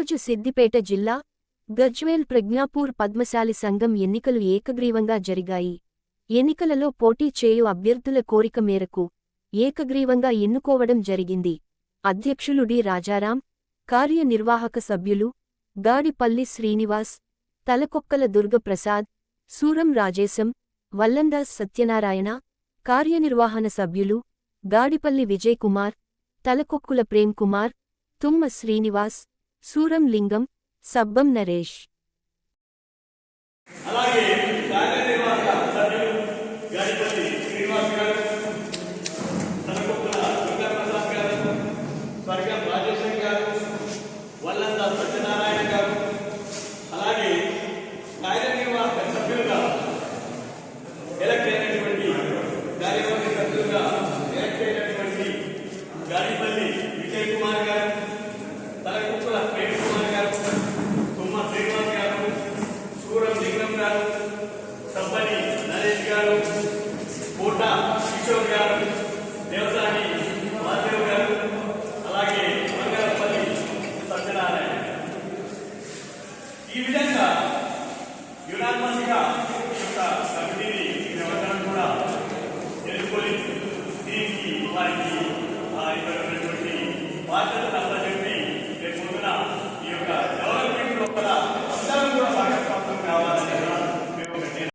ఈరోజు సిద్దిపేట జిల్లా గజ్వేల్ ప్రజ్ఞాపూర్ పద్మశాలి సంఘం ఎన్నికలు ఏకగ్రీవంగా జరిగాయి. ఎన్నికలలో పోటీ చేయు అభ్యర్థుల కోరిక మేరకు ఏకగ్రీవంగా ఎన్నుకోవడం జరిగింది. అధ్యక్షులు డి. రాజారాం కార్యనిర్వాహక సభ్యులు గాడిపల్లి శ్రీనివాస్ తలకొక్కల దుర్గప్రసాద్ సూరం రాజేశం వల్లందాస్ సత్యనారాయణ కార్యనిర్వహణ సభ్యులు గాడిపల్లి విజయ్ కుమార్ తలకొక్కుల ప్రేమ్ కుమార్ తుమ్మ శ్రీనివాస్ సూరం లింగం సబ్బం నరేష్. అలాగే కార్యనిర్వాహక సభ్యులు గాడిపల్లి శ్రీనివాస్ గారు తనకొక్కుల దుర్గాప్రసాద్ గారు స్వర్గం రాజేశ్వరి గారు వల్లంద సత్యనారాయణ గారు అలాగే కార్యనిర్వాహక సభ్యులుగా ఎలక్ట్ అయినటువంటి కార్యవర్గ సభ్యులుగా ఎలక్ట్ అయినటువంటి గాడిపల్లి విజయ్ కుమార్ గారు తలకుక్కుల ప్రేమ్ కుమార్ గారు తుమ్మ శ్రీనివాస్ గారు సూరం లింగం గారు సబ్బని నరేష్ గారు కోట కిషోర్ గారు దేవసాని మాధవ్ గారు అలాగే బంగారపల్లి సత్యనారాయణ. ఈ విధంగా